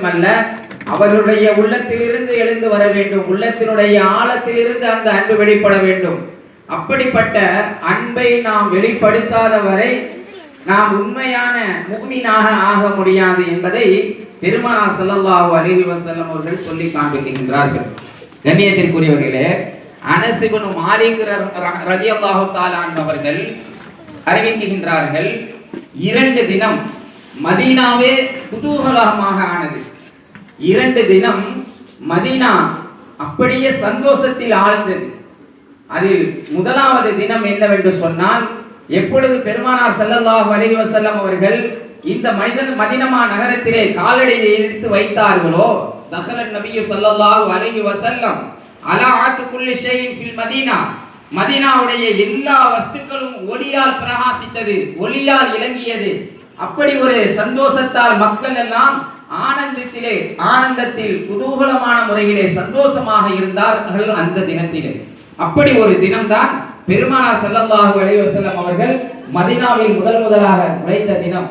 மட்டுமல்ல அவர்களுடைய உள்ளத்திலிருந்து எழுந்து வர வேண்டும் உள்ளத்தினுடைய ஆழத்திலிருந்து அந்த அன்பு வெளிப்பட வேண்டும். அப்படிப்பட்ட அன்பை நாம் வெளிப்படுத்தாத வரை நாம் உண்மையான முக்மீனாக ஆக முடியாது என்பதை பெருமானார் ஸல்லல்லாஹு அலைஹி வசல்லம் அவர்கள் சொல்லி காண்பிக்கின்றார்கள். கண்ணியத்திற்குரியவர்களே அனசிபனு இப்னு மாலிக் ர- தாலான் அவர்கள் அறிவிக்கின்றார்கள் இரண்டு தினம் மதீனாவே குதூகலமாக ஆனது. இரண்டு தினம் மதீனா அப்படியே சந்தோஷத்தில் ஆழ்ந்தது. அதில் முதலாவது தினம் என்னவென்று சொன்னால் எப்பொழுது பெருமானார் செல்லல்லாஹ் அலைஹி செல்லம் அவர்கள் இந்த மனிதன் மதினமா நகரத்திலே காலடியை எடுத்து வைத்தார்களோ? தஹலன் நபியு ஸல்லல்லாஹு அலைஹி செல்லம் அலா ஆத்து குல்லி ஷைஇன் ஃபில் மதீனா? மதீனாவுடைய எல்லா வஸ்துக்களும் ஒளியால் பிரகாசித்தது ஒளியால் இலங்கியது. அப்படி ஒரு சந்தோஷத்தால் மக்கள் எல்லாம் ஆனந்தத்திலே ஆனந்தத்தில் குதூகலமான முறையிலே சந்தோஷமாக இருந்தார்கள் அந்த தினத்திலே. அப்படி ஒரு தினம்தான் பெருமானார் செல்லல்லாஹு அலைவசல்லம் அவர்கள் மதினாவில் முதல் முதலாக நுழைந்த தினம்.